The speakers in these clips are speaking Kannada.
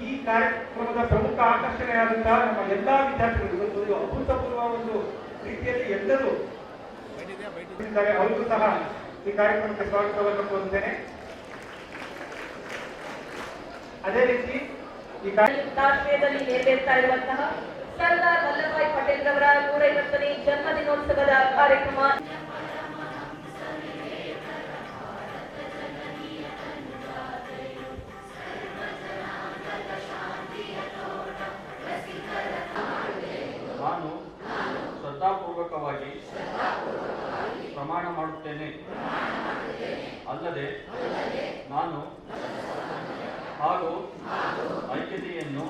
ಈ ಕಾರ್ಯಕ್ರಮದ ಪ್ರಮುಖ ಆಕರ್ಷಣೆಯಾದಂತಹ ನಮ್ಮ ಎಲ್ಲಾ ವಿದ್ಯಾರ್ಥಿಗಳು ಒಂದು ಅಭೂತಪೂರ್ವ ಒಂದು ರೀತಿಯಲ್ಲಿ ಎಲ್ಲರೂ ಅವರು ಸಹ ಈ ಕಾರ್ಯಕ್ರಮಕ್ಕೆ ಸ್ವಾಗತವನ್ನು ಕೋರುತ್ತೇನೆ. ಅದೇ ರೀತಿ ಈ ಕಾರ್ಯಕ್ರಮದಲ್ಲಿ ನೆರವೇರ್ತಾ ಇರುವಂತಹ ಸರ್ದಾರ್ ವಲ್ಲಭಾಯ್ ಪಟೇಲ್ ರವರ ನೂರೈವತ್ತನೇ ಜನ್ಮ ದಿನೋತ್ಸವದ ಕಾರ್ಯಕ್ರಮ. ನಾನು ಪ್ರಮಾಣ ಮಾಡುತ್ತೇನೆ. ಅಲ್ಲದೆ ನಾನು ಹಾಗೂ ಐಕ್ಯತೆಯನ್ನು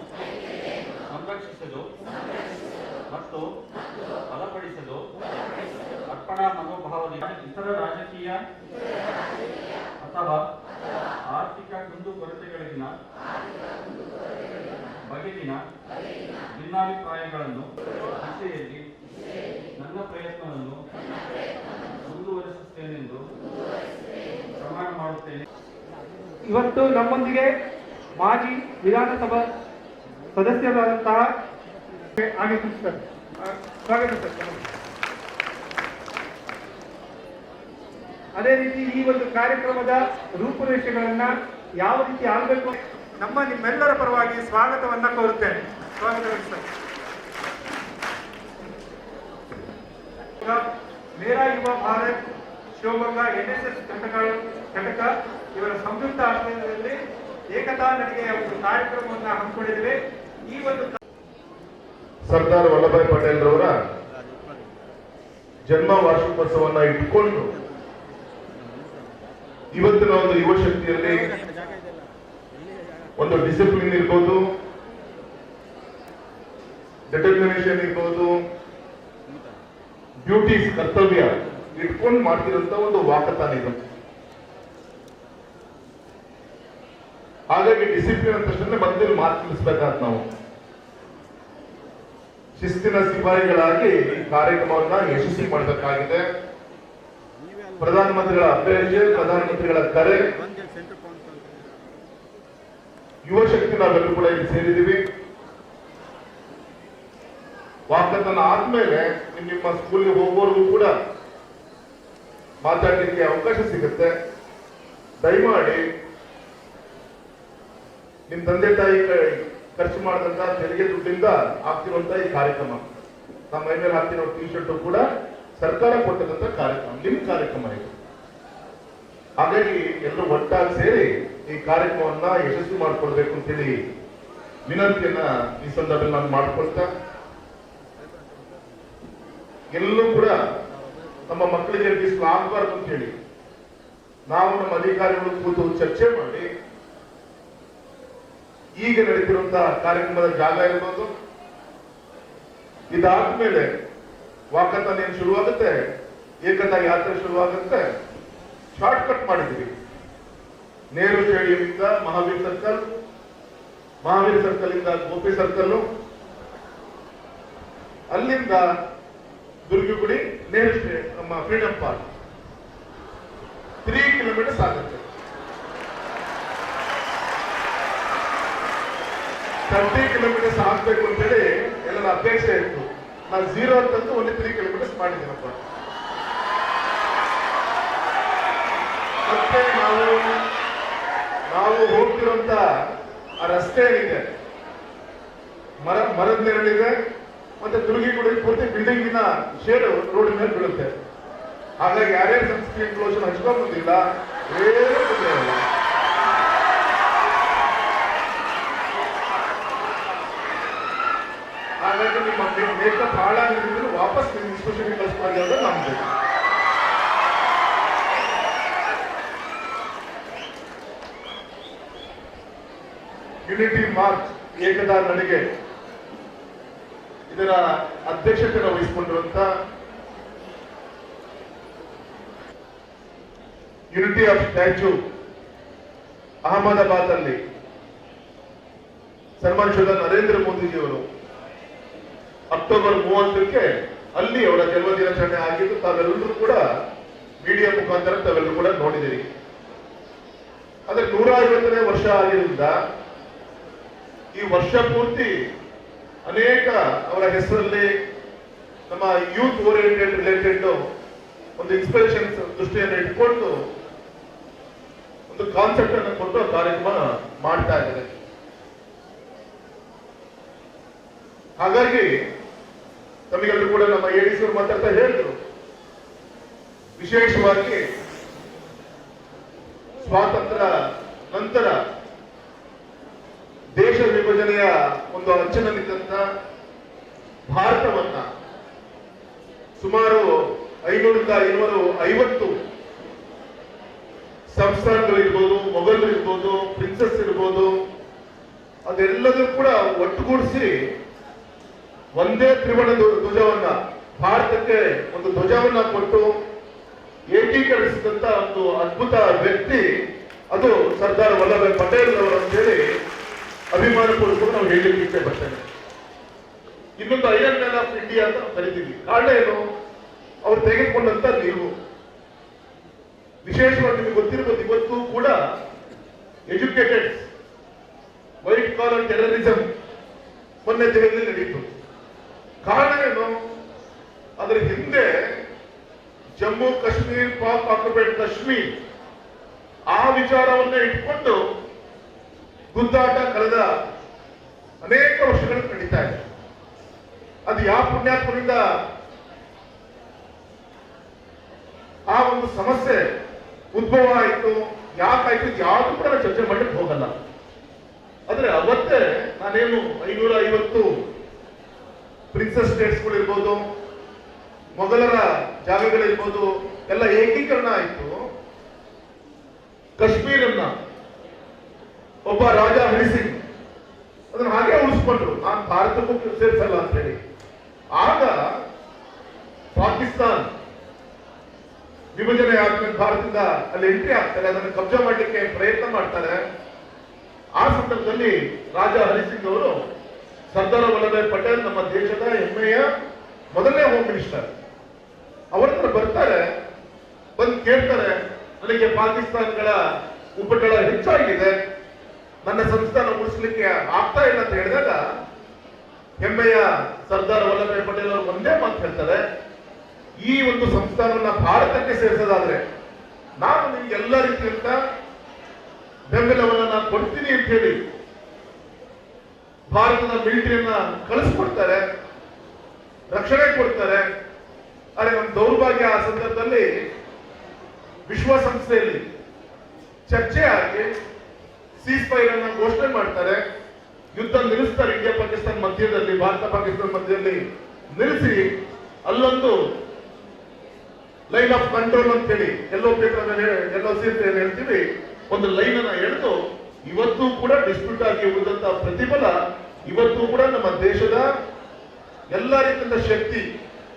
ಇವತ್ತು ನಮ್ಮೊಂದಿಗೆ ಮಾಜಿ ವಿಧಾನಸಭಾ ಸದಸ್ಯರಾದಂತಹ ಆಗಮಿಸುತ್ತಾರೆ ಸರ್. ಅದೇ ರೀತಿ ಈ ಒಂದು ಕಾರ್ಯಕ್ರಮದ ರೂಪುರೇಷೆಗಳನ್ನ ಯಾವ ರೀತಿ ಆಗಬೇಕು ನಮ್ಮ ನಿಮ್ಮೆಲ್ಲರ ಪರವಾಗಿ ಸ್ವಾಗತವನ್ನ ಕೋರುತ್ತೇನೆ. ಸ್ವಾಗತ sir. Mera Yuva Bharat Shivamogga NSS S S ಘಟಕ ಘಟಕ ಇವರ ಸಂಯುಕ್ತ ಆಶ್ರಯದಲ್ಲಿ ಏಕತಾ ನಡಿಗೆಯ ಒಂದು ಕಾರ್ಯಕ್ರಮವನ್ನು ಹಮ್ಮಿಕೊಂಡಿದ್ದೇವೆ. ಈ ಒಂದು ಸರ್ದಾರ್ ವಲ್ಲಭಾಯ್ ಪಟೇಲ್ ರವರ ಜನ್ಮ ವಾರ್ಷಿಕೋತ್ಸವವನ್ನು ಇಟ್ಕೊಂಡು ಇವತ್ತಿನ ಒಂದು ಯುವ ಶಕ್ತಿಯಲ್ಲಿ ಒಂದು ಡಿಸಿಪ್ಲಿನ್ ಇರ್ಬೋದು ಡೆಟರ್ಮಿನೇಷನ್ ಇರ್ಬೋದು ಡ್ಯೂಟೀಸ್ ಕರ್ತವ್ಯ ಇಟ್ಕೊಂಡು ಮಾಡ್ತಿರೋಂತ ಒಂದು ವಾಕತಾನ ಹಾಗಾಗಿ ಡಿಸಿಪ್ಲಿನ್ ಅಂತ ತಕ್ಷಣ ಮಾತು ತಿಳಿಸ್ಬೇಕಾದ್ ನಾವು. ಶಿಸ್ತಿನ ಸಿಪಾಯಿಗಳಾಗಿ ಈ ಕಾರ್ಯಕ್ರಮವನ್ನ ಯಶಸ್ವಿ ಮಾಡಬೇಕಾಗಿದೆ. ಪ್ರಧಾನಮಂತ್ರಿಗಳ ಅಭ್ಯರ್ಥಿ ಪ್ರಧಾನಮಂತ್ರಿಗಳ ಕರೆ. ಯುವ ಶಕ್ತಿ ನಾವೆಲ್ಲರೂ ಕೂಡ ಇಲ್ಲಿ ಸೇರಿದ್ದೀವಿ. ವಾಕತನ ಆದ್ಮೇಲೆ ನಿಮ್ ನಿಮ್ಮ ಸ್ಕೂಲ್ಗೆ ಹೋಗೋರ್ಗೂ ಕೂಡ ಮಾತಾಡಲಿಕ್ಕೆ ಅವಕಾಶ ಸಿಗುತ್ತೆ. ದಯಮಾಡಿ ನಿಮ್ ತಂದೆ ತಾಯಿ ಖರ್ಚು ಮಾಡಿದಂತ ತೆರಿಗೆ ದುಡ್ಡಿಂದ ಆಗ್ತಿರುವಂತ ಈ ಕಾರ್ಯಕ್ರಮ. ನಮ್ಮ ಮೈ ಮೇಲೆ ಹಾಕ್ತಿರೋ ಟಿ ಶರ್ಟ್ ಕೂಡ ಸರ್ಕಾರ ಕೊಟ್ಟದಂತ ಕಾರ್ಯಕ್ರಮ, ನಿಮ್ ಕಾರ್ಯಕ್ರಮ ಇದು. ಹಾಗಾಗಿ ಎಲ್ಲರೂ ಒಟ್ಟಾಗಿ ಸೇರಿ ಈ ಕಾರ್ಯಕ್ರಮವನ್ನ ಯಶಸ್ವಿ ಮಾಡ್ಕೊಳ್ಬೇಕು ಅಂತೇಳಿ ವಿನಂತಿಯನ್ನ ಈ ಸಂದರ್ಭದಲ್ಲಿ ನಾನು ಮಾಡ್ಕೊಳ್ತಾ, ಎಲ್ಲರೂ ಕೂಡ ನಮ್ಮ ಮಕ್ಕಳಿಗೆ ಬಿಸಿಲು ಆಗಬಾರ್ದು ಅಂತ ಹೇಳಿ ನಾವು ನಮ್ಮ ಅಧಿಕಾರಿಗಳು ಕೂತು ಚರ್ಚೆ ಮಾಡಿ ಈಗ ನಡೀತಿರುವಂತಹ ಕಾರ್ಯಕ್ರಮದ ಜಾಗ ಇರ್ಬೋದು. ಇದಾದ್ಮೇಲೆ ವಾಕತನ ಏನು ಶುರುವಾಗುತ್ತೆ? ಏಕತಾ ಯಾತ್ರೆ ಶುರುವಾಗುತ್ತೆ. ಶಾರ್ಟ್ ಕಟ್ ಮಾಡಿದ್ವಿ Nehru stadium Mahavir circle Mahavir circle ಇಂದ ಗೋಪಿ ಸರ್ಕಲ್ ಅಲ್ಲಿಂದ ದುರ್ಗಿಗುಡಿ, ನೆಹರು ನಮ್ಮ ಫ್ರೀಡಂ ಪಾರ್ಕ್. ತ್ರೀ ಕಿಲೋಮೀಟರ್ಸ್ ಆಗುತ್ತೆ. ತರ್ಟಿ ಕಿಲೋಮೀಟರ್ಸ್ ಆಗ್ಬೇಕು ಅಂತೇಳಿ ಎಲ್ಲರ ಅಪೇಕ್ಷೆ ಇತ್ತು. ನಾನು ಝೀರೋ ಅಂತಂದು ಒಂದು ತ್ರೀ ಕಿಲೋಮೀಟರ್ಸ್ ಮಾಡಿದ್ದೀನಪ್ಪ. ಮತ್ತೆ ನಾವು ನಾವು ಹೋಗ್ತಿರುವಂತ ಆ ರಸ್ತೆ ಏನಿದೆ? ಮರ, ಮರದ ನೆರಳಿದೆ ಮತ್ತೆ ಕೂಡ ಪೂರ್ತಿ ಬಿಲ್ಡಿಂಗಿನ ಶೇಡು ರೋಡ್ ಮೇಲೆ ಬೀಳುತ್ತೆ. ಹಾಗಾಗಿ ಯಾರ್ಯಾರು ಸಂಸ್ಕೃತಿ ಲೋಷನ್ ಹಚ್ಕೊಂಬಂದಿಲ್ಲ ಏನೂ ತೊಂದ್ರೆ ಇಲ್ಲ ಹಾಗಾಗಿ ನಿಮ್ಮ ಮೇಕಪ್ ಹಾಳಾಗಿದ್ರು ವಾಪಸ್ ನಿಮ್ಮ ಇನ್ಸ್ಪೆಕ್ಷನ್ ಕಳಿಸ್ತಾರೆ ಅನ್ನೋದು ನಮ್ದು ಯುನಿಟಿ ಮಾರ್ಚ್ ಏಕತಾ ನಡಿಗೆ ಇದರ ಅಧ್ಯಕ್ಷತೆಯನ್ನು ವಹಿಸಿಕೊಂಡಿರುವಂತ ಯುನಿಟಿ ಆಫ್ ಸ್ಟ್ಯಾಚ್ಯೂ ಅಹಮದಾಬಾದ್ ಅಲ್ಲಿ ಸನ್ಮಾನಿಸಿದ ನರೇಂದ್ರ ಮೋದಿಜಿಯವರು ಅಕ್ಟೋಬರ್ ಮೂವತ್ತಕ್ಕೆ ಅಲ್ಲಿ ಅವರ ಜನ್ಮ ದಿನಾಚರಣೆ ಆಗಿದ್ದು ತಾವೆಲ್ಲರೂ ಕೂಡ ಮೀಡಿಯಾ ಮುಖಾಂತರ ತಾವೆಲ್ಲರೂ ಕೂಡ ನೋಡಿದಿರಿ ಆದ್ರೆ ನೂರ ಐವತ್ತನೇ ವರ್ಷ ಆಗಿರೋದ್ರಿಂದ ಈ ವರ್ಷ ಪೂರ್ತಿ ಅನೇಕ ಅವರ ಹೆಸರಲ್ಲಿ ನಮ್ಮ ಯೂತ್ ಓರಿಯೆಂಟೆಡ್ ರಿಲೇಟೆಡ್ ಒಂದು ಇನ್ಸ್ಪಿರೇಷನ್ ದೃಷ್ಟಿಯನ್ನು ಇಟ್ಕೊಂಡು ಒಂದು ಕಾನ್ಸೆಪ್ಟ್ ಅನ್ನು ಕೊಟ್ಟು ಕಾರ್ಯಕ್ರಮ ಮಾಡ್ತಾ ಇದ್ದಾರೆ. ಹಾಗಾಗಿ ತಮಗೆಲ್ಲರೂ ಕೂಡ ನಮ್ಮ ಏಡಿಸಿಯವರು ಮಾತಾಡ್ತಾ ಹೇಳಿದ್ರು. ವಿಶೇಷವಾಗಿ ಸ್ವಾತಂತ್ರ್ಯ ನಂತರ ದೇಶ ವಿಭಜನೆಯ ಒಂದು ಅಂಚಿನಲ್ಲಿದ್ದಂತ ಭಾರತವನ್ನ ಸುಮಾರು ಐನೂರಿಂದ ಇನ್ನೂರು ಐವತ್ತು ಸಂಸ್ಥಾನಗಳಿರ್ಬೋದು ಮೊಘಲ್ ಇರ್ಬೋದು ಪ್ರಿನ್ಸಸ್ ಇರ್ಬೋದು ಅದೆಲ್ಲದೂ ಕೂಡ ಒಟ್ಟುಗೂಡಿಸಿ ಒಂದೇ ತ್ರಿವರ್ಣ ಧ್ವ- ಧ್ವಜವನ್ನ ಭಾರತಕ್ಕೆ ಒಂದು ಧ್ವಜವನ್ನ ಕೊಟ್ಟು ಏಕೀಕರಿಸಿದಂತ ಒಂದು ಅದ್ಭುತ ವ್ಯಕ್ತಿ ಅದು ಸರ್ದಾರ್ ವಲ್ಲಭಾಯ್ ಪಟೇಲ್ ಅವರು ಅಂತೇಳಿ ಅಭಿಮಾನ ಪೂರ್ವಕ ನಾವು ಹೇಳಲಿಕ್ಕೆ ಬರ್ತೇವೆ ಬರ್ತೇನೆ ಇನ್ನೊಂದು ಐರನ್ ಮ್ಯಾನ್ ಆಫ್ ಇಂಡಿಯಾ ಅಂತ ಕರಿತೀವಿ. ಕಾರಣ ಏನು? ಅವ್ರು ತೆಗೆದುಕೊಂಡಂತ ನೀವು. ವಿಶೇಷವಾಗಿ ನಿಮಗೆ ಗೊತ್ತಿರ್ಬೋದು, ಇವತ್ತು ಕೂಡ ಎಜುಕೇಟೆಡ್ ವೈಟ್ ಕಾಲರ್ ಟೆರರಿಸಂ ಮೊನ್ನೆ ದೇಹದಲ್ಲಿ ನಡೆಯಿತು ಕಾರಣ ಏನು ಅದರ ಹಿಂದೆ ಜಮ್ಮು ಕಾಶ್ಮೀರ್ ಪಾಕ್ ಆಕ್ಯುಪೈಡ್ ಕಾಶ್ಮೀರ್, ಆ ವಿಚಾರವನ್ನ ಇಟ್ಕೊಂಡು ಗುದ್ದಾಟ ಕಳೆದ ಅನೇಕ ವರ್ಷಗಳು ನಡೀತಾ ಇದೆ. ಅದು ಯಾವ ಪುಣ್ಯಾತ್ಮರಿಂದ ಆ ಒಂದು ಸಮಸ್ಯೆ ಉದ್ಭವ ಆಯಿತು ಯಾಕಾಯ್ತು ಯಾವುದು ಕೂಡ ಚರ್ಚೆ ಮಾಡಲಿಕ್ಕೆ ಹೋಗಲ್ಲ. ನಾನೇನು ಐನೂರ ಐವತ್ತು ಪ್ರಿನ್ಸಸ್ ಸ್ಟೇಟ್ಸ್ಗಳು ಇರ್ಬೋದು ಮೊಘಲರ ಜಾಗಗಳಿರ್ಬೋದು ಎಲ್ಲ ಏಕೀಕರಣ ಆಯಿತು. ಕಾಶ್ಮೀರನ್ನ ಒಬ್ಬ ರಾಜ ಹರಿಸಿಂಗ್ ಅದನ್ನ ಹಾಗೆ ಉಳಿಸ್ಕೊಂಡ್ರು. ನಾನು ಭಾರತಕ್ಕೂ ಸೇರಿಸಲ್ಲ ಅಂತ ಹೇಳಿ. ಆಗ ಪಾಕಿಸ್ತಾನ ವಿಭಜನೆ ಆದ್ಮೇಲೆ ಭಾರತದಿಂದ ಅಲ್ಲಿ ಎಂಟ್ರಿ ಆಗ್ತಾರೆ ಅದನ್ನು ಕಬ್ಜಾ ಮಾಡಲಿಕ್ಕೆ ಪ್ರಯತ್ನ ಮಾಡ್ತಾರೆ. ಆ ಸಂದರ್ಭದಲ್ಲಿ ರಾಜ ಹರಿಸಿಂಗ್ ಅವರು ಸರ್ದಾರ್ ವಲ್ಲಭಾಯ್ ಪಟೇಲ್ ನಮ್ಮ ದೇಶದ ಹೆಮ್ಮೆಯ ಮೊದಲನೇ ಹೋಮ್ ಮಿನಿಸ್ಟರ್ ಅವರತ್ರ ಬರ್ತಾರೆ. ಬಂದು ಕೇಳ್ತಾರೆ ನನಗೆ ಪಾಕಿಸ್ತಾನಗಳ ಉಪಟಳ ಹೆಚ್ಚಾಗಿದೆ. ನನ್ನ ಸಂಸ್ಥಾನ ಉಳಿಸ್ಲಿಕ್ಕೆ ಆಗ್ತಾ ಇಲ್ಲ ಅಂತ ಹೇಳಿದಾಗ ಹೆಮ್ಮೆಯ ಸರ್ದಾರ್ ವಲ್ಲಭಾಯಿ ಪಟೇಲ್ ಅವರು ಒಂದೇ ಮಾತು ಹೇಳ್ತಾರೆ, ಈ ಒಂದು ಸಂಸ್ಥಾನವನ್ನ ಭಾರತಕ್ಕೆ ಸೇರಿಸೋದಾದ್ರೆ ನಾನು ನಿಮ್ಗೆ ಎಲ್ಲ ರೀತಿಯಂತ ಬೆಂಬಲವನ್ನ ನಾನು ಕೊಡ್ತೀನಿ ಅಂತ ಹೇಳಿ ಭಾರತದ ಮಿಲಿಟರಿಯನ್ನ ಕಳಿಸ್ಕೊಡ್ತಾರೆ, ರಕ್ಷಣೆ ಕೊಡ್ತಾರೆ. ಅದೇ ನಮ್ಮ ದೌರ್ಭಾಗ್ಯ ಆ ಸಂದರ್ಭದಲ್ಲಿ ವಿಶ್ವಸಂಸ್ಥೆಯಲ್ಲಿ ಚರ್ಚೆ ಆಗಿ ಸೀಸ್ ಫೈರ್ ಅನ್ನ ಘೋಷಣೆ ಮಾಡ್ತಾರೆ. ಯುದ್ಧ ನಿಲ್ಲಿಸ್ತಾರೆ ಇಂಡಿಯಾ ಪಾಕಿಸ್ತಾನ ಮಧ್ಯದಲ್ಲಿ, ಭಾರತ ಪಾಕಿಸ್ತಾನ ಮಧ್ಯದಲ್ಲಿ ನಿಲ್ಲಿಸಿ ಅಲ್ಲೊಂದು ಲೈನ್ ಆಫ್ ಕಂಟ್ರೋಲ್ ಅಂತ ಹೇಳಿ ಎಲ್ಲೋ ಪೇಪರ್ ಎಲ್ಲೋ ಏನ್ ಹೇಳ್ತೀವಿ. ಒಂದು ಲೈನ್ ಅನ್ನ ಎಳೆದು ಇವತ್ತು ಕೂಡ ಡಿಸ್ಪ್ಯೂಟ್ ಆಗಿ ಉಳಿದಂತ ಪ್ರತಿಫಲ ಇವತ್ತು ಕೂಡ ನಮ್ಮ ದೇಶದ ಎಲ್ಲ ರೀತಿಯ ಶಕ್ತಿ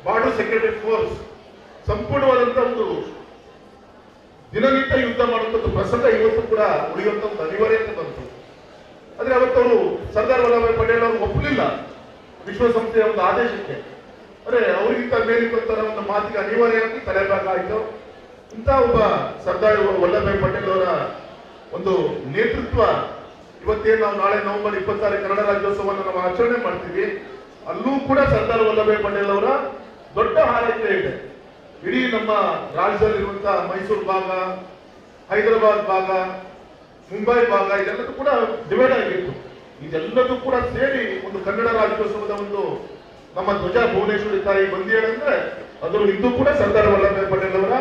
ಬಾರ್ಡರ್ ಸೆಕ್ಯೂರಿಟಿ ಫೋರ್ಸ್ ಸಂಪೂರ್ಣವಾದಂತ ಒಂದು ದಿನನಿತ್ಯ ಯುದ್ಧ ಮಾಡುವಂಥದ್ದು ಪ್ರಸಂಗ ಇವತ್ತು ಕೂಡ ಉಳಿಯುವಂತ ಒಂದು ಅನಿವಾರ್ಯತೆ ಬಂತು. ಆದ್ರೆ ಅವತ್ತು ಅವರು ಸರ್ದಾರ್ ವಲ್ಲಭಾಯಿ ಪಟೇಲ್ ಅವರು ಒಪ್ಪಲಿಲ್ಲ ವಿಶ್ವಸಂಸ್ಥೆಯ ಒಂದು ಆದೇಶಕ್ಕೆ. ಅರೆ ಅವರಿಗಿಂತ ಮೇಲಿರುವಂತಹ ಒಂದು ಮಾತಿಗೆ ಅನಿವಾರ್ಯವಾಗಿ ತಲೆಬಾಗಾಯಿತು ಇಂಥ ಒಬ್ಬ ಸರ್ದಾರ್ ವಲ್ಲಭಾಯಿ ಪಟೇಲ್ ಅವರ ಒಂದು ನೇತೃತ್ವ ಇವತ್ತೇನು ನಾವು ನಾಳೆ ನವೆಂಬರ್ ಇಪ್ಪತ್ತಾರು ಕನ್ನಡ ರಾಜ್ಯೋತ್ಸವವನ್ನು ನಾವು ಆಚರಣೆ ಮಾಡ್ತೀವಿ. ಅಲ್ಲೂ ಕೂಡ ಸರ್ದಾರ್ ವಲ್ಲಭಾಯಿ ಪಟೇಲ್ ಅವರ ದೊಡ್ಡ ಹಾರೈಕೆ ಇದೆ. ಇಡೀ ನಮ್ಮ ರಾಜ್ಯದಲ್ಲಿರುವಂತಹ ಮೈಸೂರು ಭಾಗ, ಹೈದರಾಬಾದ್ ಭಾಗ, ಮುಂಬೈ ಭಾಗ ಇದೆಲ್ಲದೂ ಕೂಡ ಡಿವೈಡ್ ಆಗಿತ್ತು. ಇದೆಲ್ಲದೂ ಕೂಡ ಸೇರಿ ಒಂದು ಕನ್ನಡ ರಾಜ್ಯೋತ್ಸವದ ಒಂದು ನಮ್ಮ ಧ್ವಜ ಭುವನೇಶ್ವರಿ ತಾಯಿ ಬಂದಿಯಾಳಂದ್ರೆ ಅದರ ಇಂದು ಕೂಡ ಸರ್ದಾರ್ ವಲ್ಲಭಾಯಿ ಪಟೇಲ್ ಅವರ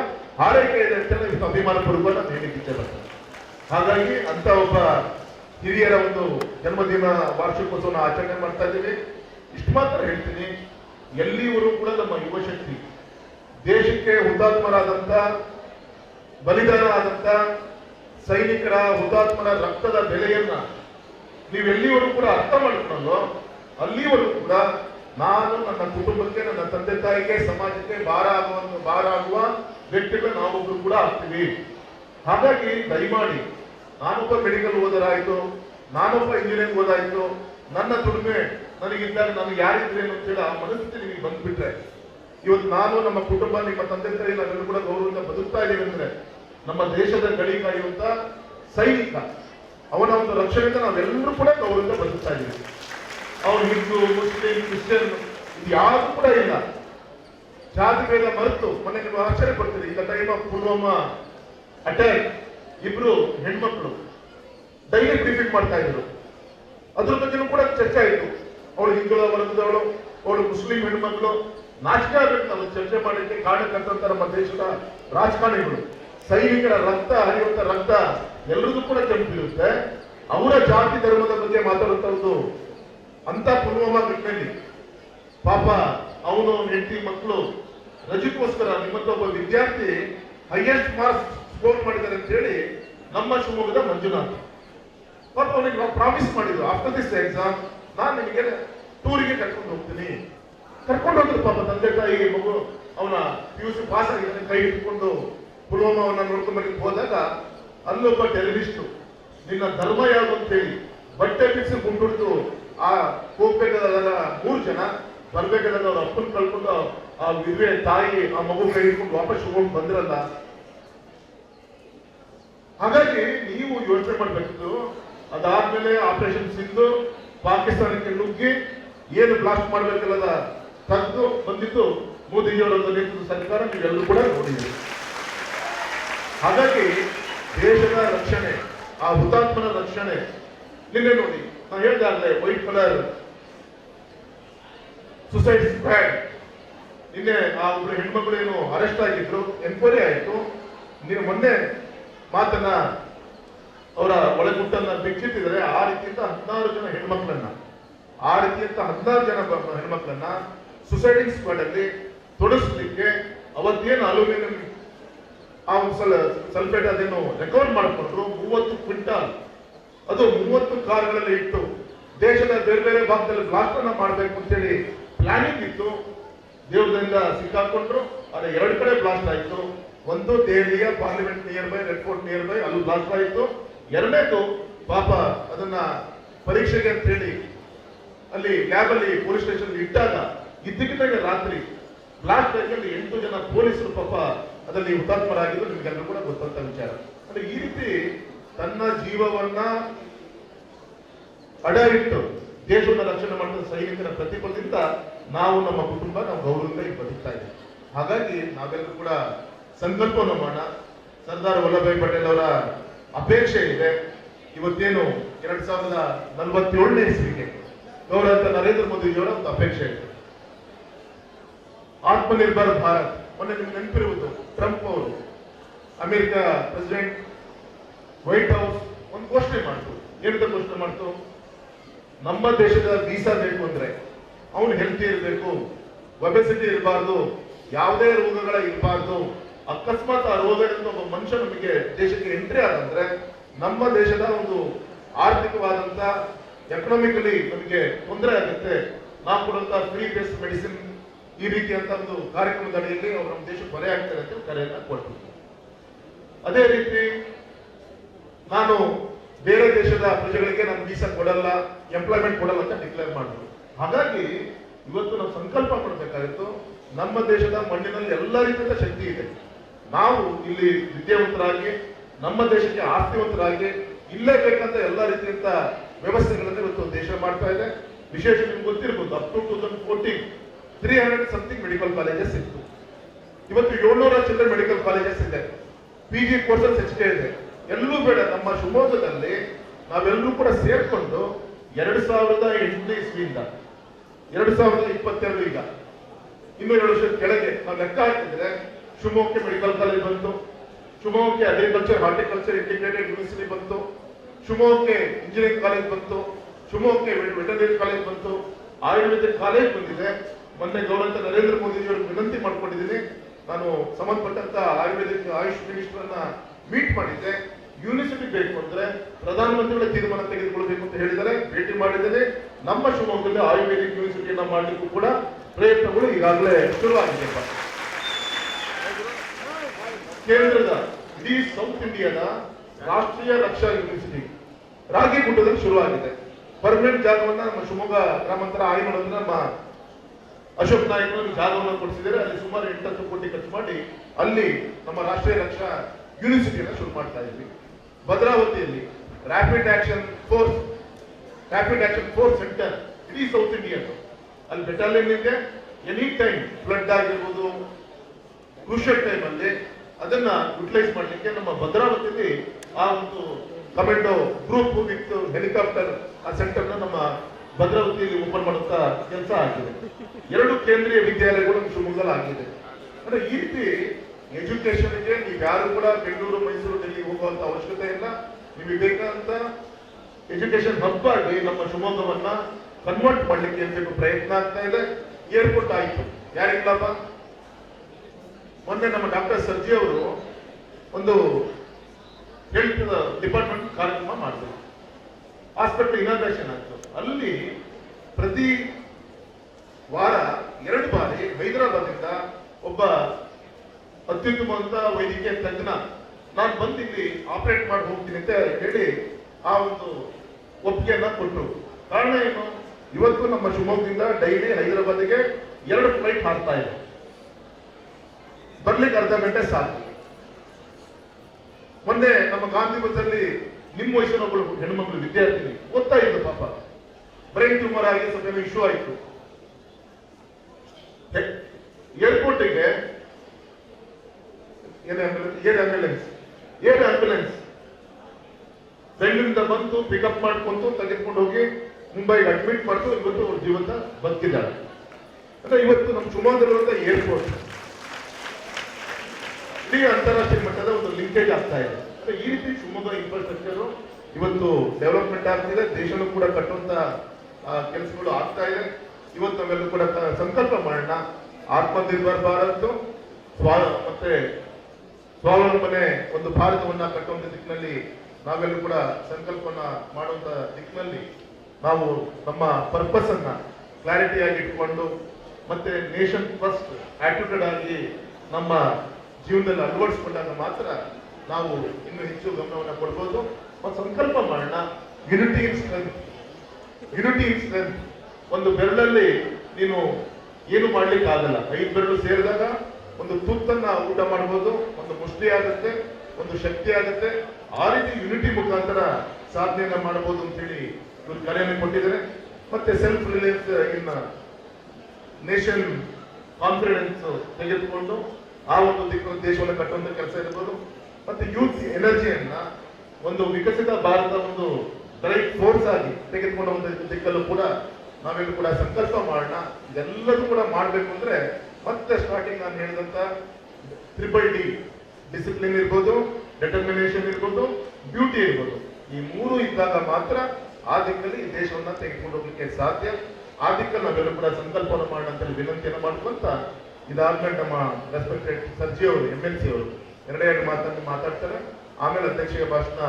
ಆರೈಕೆ ಇದೆ ಅಂತ ಇವತ್ತು ಅಭಿಮಾನ ಪೂರ್ವಕ ನಾನು ಹಾಗಾಗಿ ಅಂತ ಒಬ್ಬ ಹಿರಿಯರ ಒಂದು ಜನ್ಮದಿನ ವಾರ್ಷಿಕೋತ್ಸವನ ಆಚರಣೆ ಮಾಡ್ತಾ ಇದ್ದೀವಿ ಇಷ್ಟು ಮಾತ್ರ ಹೇಳ್ತೀನಿ. ಎಲ್ಲಿವರು ಕೂಡ ನಮ್ಮ ಯುವ ಶಕ್ತಿ ದೇಶಕ್ಕೆ ಹುತಾತ್ಮರಾದಂಥ ಬಲಿದಾನ ಆದಂಥ ಸೈನಿಕರ ಹುತಾತ್ಮರ ರಕ್ತದ ಬೆಲೆಯನ್ನ ನೀವೆಲ್ಲಿವರೆಗೂ ಕೂಡ ಅರ್ಥ ಮಾಡಿಕೊಂಡು ಅಲ್ಲಿವರೆಗೂ ಕೂಡ ನಾನು ನನ್ನ ಕುಟುಂಬಕ್ಕೆ, ನನ್ನ ತಂದೆ ತಾಯಿಗೆ, ಸಮಾಜಕ್ಕೆ ಭಾರ ಆಗುವ ಭಾರ ಆಗುವ ವ್ಯಕ್ತಿಗಳು ನಾವೊಬ್ರು ಕೂಡ ಆಗ್ತೀವಿ. ಹಾಗಾಗಿ ದಯಮಾಡಿ ನಾನೊಬ್ಬ ಮೆಡಿಕಲ್ ಓದರಾಯ್ತು, ನಾನೊಬ್ಬ ಇಂಜಿನಿಯರಿಂಗ್ ಓದಾಯ್ತು, ನನ್ನ ದುಡಿಮೆ ನನಗಿದ್ದಾಗ ನನಗೆ ಯಾರಿದ್ರೆ ಅಂತ ಹೇಳಿ ಆ ಮನಸ್ಥಿತಿ ನಿಮಗೆ ಬಂದ್ಬಿಟ್ರೆ ಇವತ್ತು ನಾನು ನಮ್ಮ ಕುಟುಂಬ ನಿಮ್ಮ ತಂದೆ ತಾಯಿ ನಾವೆಲ್ಲರೂ ಕೂಡ ಗೌರವದಿಂದ ಬದುಕ್ತಾ ಇದ್ದೀವಿ ಅಂದ್ರೆ ನಮ್ಮ ದೇಶದ ಗಡಿ ಕಾಯುವಂತ ಸೈನಿಕ. ಅವನ ಒಂದು ರಕ್ಷಣೆಯಿಂದ ನಾವೆಲ್ಲರೂ ಕೂಡ ಗೌರವದಿಂದ ಬದುಕ್ತಾ ಇದೀವಿ ಅವನು ಹಿಂದೂ, ಮುಸ್ಲಿಂ, ಕ್ರಿಶ್ಚಿಯನ್ ಇದು ಯಾರು ಕೂಡ ಇಲ್ಲ. ಜಾತಿ ಭೇದ ಮರೆತು ಮೊನ್ನೆ ನೀವು ಆಶ್ಚರ್ಯ ಪಡ್ತೀರಿ ಈಗ ಟೈಮ್ ಆಫ್ ಪುಲ್ವಾಮಾ ಅಟ್ಯಾಕ್ ಇಬ್ರು ಹೆಣ್ಮಕ್ಳು ಡೈಲಿ ಬ್ರೀಫಿಂಗ್ ಮಾಡ್ತಾ ಇದ್ರು. ಅದ್ರ ಬಗ್ಗೆ ಕೂಡ ಚರ್ಚೆ ಆಯಿತು. ಅವಳು ಹಿಂದುಳ ವರ್ಗದವಳು ಅವಳು ಮುಸ್ಲಿಂ ಹೆಣ್ಮಕ್ಳು ನಾಚಿಕೆ ಆಗ್ಬೇಕು ನಾವು ಚರ್ಚೆ ಮಾಡಲಿಕ್ಕೆ ಕಾರಣಕ್ಕಂತ ನಮ್ಮ ದೇಶದ ರಾಜಕಾರಣಿಗಳು. ಸೈನಿಕರ ರಕ್ತ ಹರಿಯುವಂತ ರಕ್ತ ಎಲ್ರಿಗೂ ಕೂಡ ಕೆಂಪಿರುತ್ತೆ ಅವರ ಜಾತಿ ಧರ್ಮದ ಬಗ್ಗೆ ಮಾತಾಡುವಂತದ್ದು ಅಂತ ಪುಲ್ವಾಮಾ ಘಟನೆಯಲ್ಲಿ ಪಾಪ ಅವನು ಹೆಂಡತಿ ಮಕ್ಕಳು ರಜಕ್ಕೋಸ್ಕರ ನಿಮ್ಮಂತ ಒಬ್ಬ ವಿದ್ಯಾರ್ಥಿ ಹೈಯೆಸ್ಟ್ ಮಾರ್ಕ್ಸ್ ಸ್ಕೋರ್ ಮಾಡಿದ್ದಾರೆ ಅಂತ ಹೇಳಿ ನಮ್ಮ ಶಿವಮೊಗ್ಗದ ಮಂಜುನಾಥ್. ಪಾಪ ಅವನಿಗೆ ನಾವು ಪ್ರಾಮಿಸ್ ಮಾಡಿದ್ರು ಆಫ್ಟರ್ ದಿಸ್ ಎಕ್ಸಾಮ್ ನಾನು ನಿಮಗೆ ಟೂರಿಗೆ ಕರ್ಕೊಂಡು ಹೋಗ್ತೀನಿ. ಕರ್ಕೊಂಡು ಹೋದ್ರು ಪಾಪ ತಂದೆ ತಾಯಿಗೆ ಮಗು, ಅವನ ಪಿ ಯು ಸಿ ಪಾಸ್ ಆಗಿದ್ದಾನೆ ಕೈ ಹಿಡ್ಕೊಂಡು ಪುಲ್ವಾಮಾವನ್ನ ನೋಡ್ಕೊಂಡು ಬರ್ಲಿಕ್ಕೆ ಹೋದಾಗ ಅಲ್ಲೊಬ್ಬ ಟೆರರಿಸ್ಟು ನಿನ್ನ ಧರ್ಮ ಯಾವುದು ಅಂತ ಹೇಳಿ ಬಟ್ಟೆ ಬಿಸಿ ಗುಂಡುಡ್ದು ಆ ಹೋಗ್ಬೇಕಾದ ಮೂರು ಜನ ಬರ್ಬೇಕಾದ ಅವ್ರ ಅಪ್ಪನ ಕಳ್ಕೊಂಡು ಆ ವಿಧವೆ ತಾಯಿ, ಆ ಮಗು ಕೈ ಹಿಡ್ಕೊಂಡು ವಾಪಸ್ ಹೋಗ್ಕೊಂಡು ಬಂದ್ರಲ್ಲ. ಹಾಗಾಗಿ ನೀವು ಯೋಚನೆ ಮಾಡ್ಬೇಕಿತ್ತು. ಅದಾದ್ಮೇಲೆ ಆಪರೇಷನ್ ಸಿಂಧು ಪಾಕಿಸ್ತಾನಕ್ಕೆ ನುಗ್ಗಿ ಏನು ಬ್ಲಾಸ್ಟ್ ಮಾಡ್ಬೇಕಲ್ಲದ? ತೆಗೆದು ಬಂದಿದ್ದು ಮೋದಿಜಿಯವರೊಂದು ನೇತೃತ್ವದ ಸರ್ಕಾರ, ನೀವೆಲ್ಲರೂ ಕೂಡ ನೋಡಿದ್ದೀರಿ. ಹಾಗಾಗಿ ದೇಶದ ರಕ್ಷಣೆ, ಆ ಹುತಾತ್ಮನ ರಕ್ಷಣೆ, ನಿನ್ನೆ ನೋಡಿ, ನಾನು ಹೇಳ್ದೆ ಅಲ್ಲೇ ವೈಟ್ ಕಲರ್ ಸುಸೈಡ್ ಸ್ಕ್ವಾಡ್ ನಿನ್ನೆ ಆ ಒಬ್ರು ಹೆಣ್ಮಕ್ಳು ಏನು ಅರೆಸ್ಟ್ ಆಗಿದ್ರು ಎನ್ಕ್ವೈರಿ ಆಯಿತು. ನೀವು ಮೊನ್ನೆ ಮಾತನ್ನ ಅವರ ಒಳಗುಟ್ಟನ್ನ ಬೆಚ್ಚಿಟ್ಟಿದ್ರೆ ಆ ರೀತಿಯಿಂದ ಹದಿನಾರು ಜನ ಹೆಣ್ಮಕ್ಳನ್ನ, ಆ ರೀತಿಯಂತ ಹದಿನಾರು ಜನ ಹೆಣ್ಮಕ್ಳನ್ನ ಸುಸೈಡಿಂಗ್ ಸ್ಕ್ವಾಡ್ ಅಲ್ಲಿ ತೊಡಗಿಸ್ಲಿಕ್ಕೆ ಅವತ್ತೇನು ಅಲ್ಯೂಮಿನಿಯಂ ಆ ಸಲ ಸಲ್ಫೇಟ್ ಅದೇನು ರೆಕವರ್ ಮಾಡಿಕೊಟ್ರು ಮೂವತ್ತು ಕ್ವಿಂಟಾಲ್. ಅದು ಮೂವತ್ತು ಕಾರ್ಗಳಲ್ಲಿ ಇಟ್ಟು ದೇಶದ ಬೇರೆ ಬೇರೆ ಭಾಗದಲ್ಲಿ ಬ್ಲಾಸ್ಟ್ ಅನ್ನ ಮಾಡಬೇಕು ಅಂತೇಳಿ ಪ್ಲಾನಿಂಗ್ ಇತ್ತು. ದೇವರದಿಂದ ಸಿಕ್ಕಾಕೊಂಡ್ರು ಅದೇ ಎರಡು ಕಡೆ ಬ್ಲಾಸ್ಟ್ ಆಯಿತು. ಒಂದು ದೆಹಲಿಯ parliament near by red fort near by ಅಲ್ಲೂ ಬ್ಲಾಸ್ಟ್ ಆಯಿತು. ಎರಡನೇದು ಪಾಪ ಅದನ್ನ ಪರೀಕ್ಷೆಗೆ ಅಂತ ಹೇಳಿ ಅಲ್ಲಿ ಲ್ಯಾಬ್ ಅಲ್ಲಿ ಪೊಲೀಸ್ ಸ್ಟೇಷನ್ ಇಟ್ಟಾಗ ಇದ್ದಕ್ಕಿದ್ದಂಗೆ ರಾತ್ರಿ ಬ್ಲಾಸ್ಟ್ ಅಲ್ಲಿ ಎಂಟು ಜನ ಪೊಲೀಸರು ಪಾಪ ಅದರಲ್ಲಿ ಹುತಾತ್ಮರಾಗಿದ್ದು ನಿಮ್ಗೆಲ್ಲರೂ ಕೂಡ ಗೊತ್ತಂತ ವಿಚಾರ. ಅಂದ್ರೆ ಈ ರೀತಿ ತನ್ನ ಜೀವವನ್ನ ಅಡ ಇಟ್ಟು ದೇಶವನ್ನು ರಕ್ಷಣೆ ಮಾಡಿದ ಸೈನಿಕರ ಪ್ರತಿಫಲದಿಂದ ನಾವು ನಮ್ಮ ಕುಟುಂಬ, ನಾವು ಗೌರವದಿಂದ ಬದುಕ್ತಾ ಇದ್ದೀವಿ. ಹಾಗಾಗಿ ನಾವೆಲ್ಲರೂ ಕೂಡ ಸಂಕಲ್ಪವನ್ನು ಮಾಡೋಣ. ಸರ್ದಾರ್ ವಲ್ಲಭಾಯಿ ಪಟೇಲ್ ಅವರ ಅಪೇಕ್ಷೆ ಇದೆ. ಇವತ್ತೇನು ಎರಡ್ ಸಾವಿರದ ನಲವತ್ತೇಳನೇ ಇಸ್ವಿಗೆ ಗೌರವ ನರೇಂದ್ರ ಮೋದಿಜಿಯವರ ಒಂದು ಅಪೇಕ್ಷೆ ಇದೆ. ಆತ್ಮನಿರ್ಭರ್ ಭಾರತ್. ಮೊನ್ನೆ ನಿಮ್ಗೆ ನೆನಪಿರುವುದು ಟ್ರಂಪ್ ಅವರು ಅಮೆರಿಕ ಪ್ರೆಸಿಡೆಂಟ್ ವೈಟ್ ಹೌಸ್ ಒಂದು ಘೋಷಣೆ ಮಾಡ್ತು. ಏನಂತ ಘೋಷಣೆ ಮಾಡ್ತು? ನಮ್ಮ ದೇಶದ ವೀಸಾ ಬೇಕು ಅಂದ್ರೆ ಅವನು ಹೆಲ್ತಿ ಇರಬೇಕು ಒಬೆಸಿಟಿ ಇರಬಾರ್ದು, ಯಾವುದೇ ರೋಗಗಳ ಇರಬಾರ್ದು, ಅಕಸ್ಮಾತ್ ಆ ರೋಗದಿಂದ ಒಬ್ಬ ಮನುಷ್ಯ ನಮಗೆ ದೇಶಕ್ಕೆ ಎಂಟ್ರಿ ಆದಂದ್ರೆ ನಮ್ಮ ದೇಶದ ಒಂದು ಆರ್ಥಿಕವಾದಂತ ಎಕನಾಮಿಕಲಿ ನಮಗೆ ತೊಂದರೆ ಆಗುತ್ತೆ. ನಾವು ಕೊಡುವಂತ ಫ್ರೀ ಬೇಸ್ ಮೆಡಿಸಿನ್ ಈ ರೀತಿಯಂತ ಒಂದು ಕಾರ್ಯಕ್ರಮದ ಅಡಿಯಲ್ಲಿ ಅವರು ನಮ್ಮ ದೇಶಕ್ಕೆ ಹೊರೆ ಆಗ್ತಾರೆ ಅಂತ ಕರೆಯನ್ನ ಕೊಟ್ಟರು ಅದೇ ರೀತಿ ನಾನು ಬೇರೆ ದೇಶದ ಪ್ರಜೆಗಳಿಗೆ ನಾನು ವೀಸಾ ಕೊಡಲ್ಲ, ಎಂಪ್ಲಾಯ್ಮೆಂಟ್ ಕೊಡಲ್ಲ ಅಂತ ಡಿಕ್ಲೇರ್ ಮಾಡಿದ್ರು. ಹಾಗಾಗಿ ಇವತ್ತು ನಾವು ಸಂಕಲ್ಪ ಮಾಡಬೇಕಾಗಿತ್ತು, ನಮ್ಮ ದೇಶದ ಮಣ್ಣಿನಲ್ಲಿ ಎಲ್ಲ ರೀತಿಯ ಶಕ್ತಿ ಇದೆ. ನಾವು ಇಲ್ಲಿ ವಿದ್ಯಾವಂತರಾಗಿ, ನಮ್ಮ ದೇಶಕ್ಕೆ ಆಸ್ತಿವಂತರಾಗಿ ಇಲ್ಲೇ ಬೇಕಂತ ಎಲ್ಲ ರೀತಿಯಂತ ವ್ಯವಸ್ಥೆಗಳನ್ನು ಇವತ್ತು ದೇಶ ಮಾಡ್ತಾ ಇದೆ. ವಿಶೇಷ ನಿಮ್ಗೆ ಗೊತ್ತಿರ್ಬೋದು up to two thousand fourteen three hundred something medical colleges ಇತ್ತು. ಇವತ್ತು ಏಳ್ನೂರ ಚಿಲ್ಲರೆ ಮೆಡಿಕಲ್ ಕಾಲೇಜಸ್ ಇದೆ. ಪಿ ಜಿ ಕೋರ್ಸಸ್ ಎಷ್ಟೇ ಇದೆ. ಎಲ್ಲೂ ಬೇಡ, ನಮ್ಮ ಶಿವಮೊಗ್ಗದಲ್ಲಿ ನಾವೆಲ್ಲರೂ ಕೂಡ ಸೇರ್ಕೊಂಡು ಎರಡು ಸಾವಿರದ ಎಂಟನೇ ಇಸ್ವಿಯಿಂದ, ಎರಡು ಸಾವಿರದ ಇಪ್ಪತ್ತೆರಡು ಈಗ. ಇನ್ನು ಎರಡು ವರ್ಷದ ಕೆಳಗೆ ನಾವು ಲೆಕ್ಕ ಹಾಕಿದ್ರೆ ಶಿವಮೊಗ್ಗಕ್ಕೆ ಮೆಡಿಕಲ್ ಕಾಲೇಜ್ ಬಂತು. ಶಿವಮೊಗ್ಗಕ್ಕೆ ಅಗ್ರಿಕಲ್ಚರ್ ಹಾರ್ಟಿಕಲ್ಚರ್ ಇಂಟಿಗ್ರೇಟೆಡ್ ಯೂನಿವರ್ಸಿಟಿ ಬಂತು. ಶಿವಮೊಗ್ಗಕ್ಕೆ ಇಂಜಿನಿಯರಿಂಗ್ ಕಾಲೇಜ್ ಬಂತು. ಶಿವಮೊಗ್ಗಕ್ಕೆ ವೆಟರ್ನರಿ ಕಾಲೇಜ್ ಬಂತು. ಆಯುರ್ವೇದಿಕ್ ಕಾಲೇಜ್ ಬಂದಿದೆ. ಮೊನ್ನೆ ಗೌರವಂತ ನರೇಂದ್ರ ಮೋದಿ ಅವರು ವಿನಂತಿ ಮಾಡ್ಕೊಂಡಿದ್ದೀನಿ. ನಾನು ಸಂಬಂಧಪಟ್ಟಂತ ಆಯುರ್ವೇದಿಕ್ ಆಯುಷ್ ಮಿನಿಸ್ಟರ್ ಅನ್ನ ಮೀಟ್ ಮಾಡಿದ್ದೆ. ಯೂನಿವರ್ಸಿಟಿ ಬೇಕು ಅಂದ್ರೆ ಪ್ರಧಾನಮಂತ್ರಿಗಳ ತೀರ್ಮಾನ ತೆಗೆದುಕೊಳ್ಬೇಕು ಅಂತ ಹೇಳಿದರೆ ಭೇಟಿ ಮಾಡಿದ್ದೇನೆ. ನಮ್ಮ ಶಿವಮೊಗ್ಗದಲ್ಲಿ ಆಯುರ್ವೇದಿಕ್ ಯೂನಿವರ್ಸಿಟಿಯನ್ನ ಮಾಡಲಿಕ್ಕೂ ಕೂಡ ಪ್ರಯತ್ನಗಳು ಈಗಾಗಲೇ ಶುರುವಾಗಿದೆ. ಕೇಂದ್ರದ ಇಡೀ ಸೌತ್ ಇಂಡಿಯಾದ ರಾಷ್ಟ್ರೀಯ ರಕ್ಷಾ ಯೂನಿವರ್ಸಿಟಿ ರಾಗಿಗುಡ್ಡದಲ್ಲಿ ಶುರುವಾಗಿದೆ. ಪರ್ಮನೆಂಟ್ ಜಾಗವನ್ನ ನಮ್ಮ ಶಿವಮೊಗ್ಗ ಗ್ರಾಮಾಂತರ ಆಯ್ಕೆ ನಮ್ಮ ಅಶೋಕ್ ನಾಯ್ಕರು ಜಾಗವನ್ನು ಕೊಡಿಸಿದ್ದಾರೆ. ಅಲ್ಲಿ ಸುಮಾರು ಎಂಟತ್ತು ಕೋಟಿ ಖರ್ಚು ಮಾಡಿ ಅಲ್ಲಿ ನಮ್ಮ ರಾಷ್ಟ್ರೀಯ ರಕ್ಷಣಾ ಯೂನಿವರ್ಸಿಟಿಯನ್ನು ಶುರು ಮಾಡ್ತಾ ಇದ್ವಿ. ಭದ್ರಾವತಿಯಲ್ಲಿ rapid action force rapid action force centre ಇಡೀ ಸೌತ್ ಇಂಡಿಯನ್ ಅಲ್ಲಿ ಬೆಟಾಲಿಯನ್ ಇದೆ. ಎನಿ ಟೈಮ್ ಫ್ಲಡ್ ಆಗಿರ್ಬೋದು ಕ್ರೂಷಿಯಲ್ ಟೈಮ್ ಅಲ್ಲಿ ಅದನ್ನ ಯುಟಿಲೈಸ್ ಮಾಡಲಿಕ್ಕೆ ನಮ್ಮ ಭದ್ರಾವತಿಯಲ್ಲಿ ಆ ಒಂದು ಕಮೆಂಡೋ ಗ್ರೂಪ್ ವಿತ್ ಹೆಲಿಕಾಪ್ಟರ್ ಆ ಸೆಂಟರ್ನ ನಮ್ಮ ಭದ್ರಾವತಿಯಲ್ಲಿ ಓಪನ್ ಮಾಡುತ್ತಾ ಕೆಲಸ ಆಗಿದೆ. ಎರಡು ಕೇಂದ್ರೀಯ ವಿದ್ಯಾಲಯಗಳು ಶಿವಮೊಗ್ಗದಲ್ಲಿ ಆಗಿದೆ. ಅಂದ್ರೆ ಈ ರೀತಿ ಎಜುಕೇಶನ್ಗೆ ನೀವು ಯಾರು ಕೂಡ ಬೆಂಗಳೂರು, ಮೈಸೂರು ಡೆಲ್ಲಿ ಹೋಗುವಂತ ಅವಶ್ಯಕತೆ ಇಲ್ಲ. ನಿಮಗೆ ಬೇಕಾದಂತ ಎಜುಕೇಶನ್ ಹಬ್ ಆಗಿ ನಮ್ಮ ಶಿವಮೊಗ್ಗವನ್ನ ಕನ್ವರ್ಟ್ ಮಾಡ್ಲಿಕ್ಕೆ ಅಂತ ಬೇಕು ಪ್ರಯತ್ನ ಆಗ್ತಾ ಇದೆ. ಏರ್ಪೋರ್ಟ್ ಆಯ್ತು. ಯಾರಿಲ್ಲಪ್ಪ? ಮೊನ್ನೆ ನಮ್ಮ ಡಾಕ್ಟರ್ ಸರ್ಜಿ ಅವರು ಒಂದು ಹೆಲ್ತ್ ಡಿಪಾರ್ಟ್ಮೆಂಟ್ ಕಾರ್ಯಕ್ರಮ ಮಾಡಿದ್ರು. ಹಾಸ್ಪಿಟಲ್ ಇನಾಗ್ರೇಷನ್ ಆಯಿತು ಅಲ್ಲಿ ಪ್ರತಿ ವಾರ ಎರಡು ಬಾರಿ ಹೈದರಾಬಾದಿಂದ ಒಬ್ಬ ಅತ್ಯುತ್ತಮವಂತ ವೈದ್ಯಕೀಯ ತಜ್ಞ, ನಾನು ಬಂದು ಇಲ್ಲಿ ಆಪರೇಟ್ ಮಾಡಿ ಹೋಗ್ತೀನಿ ಅಂತ ಹೇಳಿ ಆ ಒಂದು ಒಪ್ಪಿಗೆಯನ್ನ ಕೊಟ್ಟರು ಕಾರಣ ಏನು? ಇವತ್ತು ನಮ್ಮ ಶಿವಮೊಗ್ಗದಿಂದ ಡೈಲಿ ಹೈದರಾಬಾದ್ಗೆ ಎರಡು ಫ್ಲೈಟ್ ಹಾಕ್ತಾ ಇದೆ. ಬರ್ಲಿಕ್ಕೆ ಅರ್ಧ ಗಂಟೆ ಸಾಕು. ಮೊನ್ನೆ ನಮ್ಮ ಗಾಂಧಿ ಬಸ್ಸಲ್ಲಿ ನಿಮ್ಮ ವಯಸ್ಸಿನ ಒಬ್ಬಳು ಹೆಣ್ಮಕ್ಳು ವಿದ್ಯಾರ್ಥಿನಿ ಓದ್ತಾ ಇದ್ದು ಪಾಪ. ಬ್ರೈನ್ ಟ್ಯೂಮರ್ ಆಗಿ ಸ್ವಲ್ಪ ಇಶ್ಯೂ ಆಯ್ತು. ಏರ್ಪೋರ್ಟಿಗೆ ಏರ್ ಆಂಬ್ಯುಲೆನ್ಸ್ ಏರ್ ಆಂಬ್ಯುಲೆನ್ಸ್ ಬೆಂಗಳೂರಿಂದ ಬಂತು ಪಿಕಪ್ ಮಾಡ್ಕೊಂತು ತೆಗೆದುಕೊಂಡು ಹೋಗಿ ಮುಂಬೈಗೆ ಅಡ್ಮಿಟ್ ಮಾಡ್ತು ಇವತ್ತು ಅವ್ರ ಜೀವಂತ ಬದುಕಿದ್ದಾರೆ ಅಂದ್ರೆ ಇವತ್ತು ನಮ್ಮ ಶಿವಮೊಗ್ಗದಲ್ಲಿರುವಂತ ಏರ್ಪೋರ್ಟ್. ಇಡೀ ಅಂತಾರಾಷ್ಟ್ರೀಯ ಮಟ್ಟದ ಒಂದು ಲಿಂಕೇಜ್ ಆಗ್ತಾ ಇದೆ. ಅಂದ್ರೆ ಈ ರೀತಿ ಶಿವಮೊಗ್ಗ ಇನ್ಫ್ರಾಸ್ಟ್ರಕ್ಚರ್ ಇವತ್ತು ಡೆವಲಪ್ಮೆಂಟ್ ಆಗ್ತಿದೆ. ದೇಶನೂ ಕೂಡ ಕಟ್ಟುವಂತ ಕೆಲಸಗಳು ಆಗ್ತಾ ಇದೆ. ಇವತ್ತು ನಾವೆಲ್ಲರೂ ಕೂಡ ಸಂಕಲ್ಪ ಮಾಡೋಣ. ಆತ್ಮನಿರ್ಭರ್ ಭಾರತ್, ಸ್ವಾ, ಮತ್ತೆ ಸ್ವಾವಲಂಬನೆ, ಒಂದು ಭಾರತವನ್ನ ಕಟ್ಟುವಂತ ದಿಕ್ಕಿನಲ್ಲಿ ನಾವೆಲ್ಲರೂ ಕೂಡ ಸಂಕಲ್ಪನ ಮಾಡುವಂತ ದಿಕ್ಕಿನಲ್ಲಿ ನಾವು ನಮ್ಮ ಪರ್ಪಸ್ ಅನ್ನ ಕ್ಲಾರಿಟಿ ಆಗಿ ಇಟ್ಕೊಂಡು, ಮತ್ತೆ ನೇಷನ್ ಫಸ್ಟ್ ಆಟಿಟ್ಯೂಡ್ ಆಗಿ ನಮ್ಮ ಜೀವನದಲ್ಲಿ ಅಳವಡಿಸ್ಕೊಂಡಾಗ ಮಾತ್ರ ನಾವು ಇನ್ನು ಹೆಚ್ಚು ಗಮನವನ್ನು ಕೊಡ್ಬೋದು. ಮತ್ತು ಸಂಕಲ್ಪ ಮಾಡೋಣ. ಯುನಿಟಿ ಸ್ಟ್ರೆಂತ್ ಯುನಿಟಿ ಸ್ಟ್ರೆಂತ್ ಒಂದು ಬೆರಳಲ್ಲಿ ನೀನು ಏನು ಮಾಡ್ಲಿಕ್ಕೆ ಆಗಲ್ಲ ಐದು ಬೆರಳು ಸೇರಿದಾಗ ಒಂದು ತುತ್ತನ್ನ ಊಟ ಮಾಡ್ಬೋದು. ಒಂದು ಮುಷ್ಟಿ ಆಗುತ್ತೆ ಒಂದು ಶಕ್ತಿ ಆಗುತ್ತೆ ಆ ರೀತಿ ಯುನಿಟಿ ಮುಖಾಂತರ ಸಾಧನೆಯನ್ನ ಮಾಡಬಹುದು ಅಂತ ಹೇಳಿ ಇವರು ಕರೆಯನ್ನು ಕೊಟ್ಟಿದ್ದಾರೆ. ಮತ್ತೆ ಸೆಲ್ಫ್ ರಿಲಯನ್ಸ್ ಇನ್ನ ನೇಷನ್ ಕಾನ್ಫಿಡೆನ್ಸ್ ತೆಗೆದುಕೊಂಡು ಆ ಒಂದು ದಿಕ್ಕು ದೇಶವನ್ನು ಕಟ್ಟುವಂತ ಕೆಲಸ ಇರ್ಬೋದು. ಮತ್ತೆ ಯೂತ್ ಎನರ್ಜಿಯನ್ನ ಒಂದು ವಿಕಸಿತ ಭಾರತ, ಒಂದು ಡ್ರೈವ್ ಫೋರ್ಸ್ ಆಗಿ ತೆಗೆದುಕೊಂಡು ಒಂದು ದಿಕ್ಕಲ್ಲೂ ಕೂಡ ನಾವೇನು ಕೂಡ ಸಂಕಲ್ಪ ಮಾಡೋಣ. ಇದೆಲ್ಲದೂ ಕೂಡ ಮಾಡಬೇಕು ಅಂದ್ರೆ ಮತ್ತೆ ಸ್ಟಾರ್ಟಿಂಗ್ ನಾನು ಹೇಳಿದಂತ ಟ್ರಿಪಲ್ ಡಿ ಡಿಸಿಪ್ಲಿನ್ ಇರ್ಬೋದು ಡೆಟರ್ಮಿನೇಷನ್ ಇರ್ಬೋದು ಬ್ಯೂಟಿ ಇರ್ಬೋದು. ಈ ಮೂರು ಇದ್ದಾಗ ಮಾತ್ರ ಆ ದಿಕ್ಕಲ್ಲಿ ಈ ದೇಶವನ್ನ ತೆಗೆದುಕೊಂಡು ಹೋಗ್ಲಿಕ್ಕೆ ಸಾಧ್ಯ. ಆ ದಿಕ್ಕಲ್ಲಿ ನಾವೆಲ್ಲರೂ ಕೂಡ ಸಂಕಲ್ಪವನ್ನು ಮಾಡೋಣ ಅಂತ ವಿನಂತಿಯನ್ನು ಮಾಡ್ಕೊಂತ ಇದಾದ್ಮೇಲೆ ನಮ್ಮ ರೆಸ್ಪೆಕ್ಟೆಡ್ ಸರ್ಜಿ ಅವರು ಎಂ ಎಲ್ ಸಿ ಅವರು ಎರಡೇ ಎರಡು ಮಾತನ್ನು ಮಾತಾಡ್ತಾರೆ. ಆಮೇಲೆ ಅಧ್ಯಕ್ಷೀಯ ಭಾಷಣ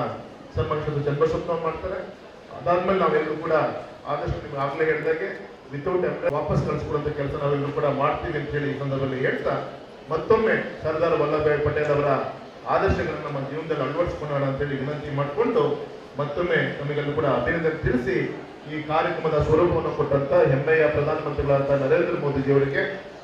ಸನ್ಮಾನಿಸಿದ ಚಂದ್ರಸ್ವಪ್ನ ಮಾಡ್ತಾರೆ. ಅದಾದ್ಮೇಲೆ ನಾವೆಲ್ಲರೂ ಕೂಡ ಆದಷ್ಟು ನಿಮ್ಗೆ ಆಗ್ಲೇ ಹೇಳಿದಾಗೆ ವಿತೌಟ್ ವಾಪಸ್ ಕಳಿಸ್ಕೊಡುವಂತ ಕೆಲಸ ನಾವೆಲ್ಲರೂ ಕೂಡ ಮಾಡ್ತೀವಿ ಅಂತ ಹೇಳಿ ಈ ಸಂದರ್ಭದಲ್ಲಿ ಹೇಳ್ತಾ, ಮತ್ತೊಮ್ಮೆ ಸರ್ದಾರ್ ವಲ್ಲಭಭಾಯಿ ಪಟೇಲ್ ಅವರ ಆದರ್ಶಗಳನ್ನು ನಮ್ಮ ಜೀವನದಲ್ಲಿ ಅಳವಡಿಸ್ಕೊಳ್ಳೋಣ ಅಂತೇಳಿ ವಿನಂತಿ ಮಾಡಿಕೊಂಡು ಮತ್ತೊಮ್ಮೆ ನಮಗೆಲ್ಲೂ ಕೂಡ ಅಭಿನಂದನೆ ತಿಳಿಸಿ ಈ ಕಾರ್ಯಕ್ರಮದ ಸ್ವರೂಪವನ್ನು ಕೊಟ್ಟಂತ ಹೆಮ್ಮೆಯ ಪ್ರಧಾನಮಂತ್ರಿಗಳಾದ ನರೇಂದ್ರ ಮೋದಿಜಿ ಅವರಿಗೆ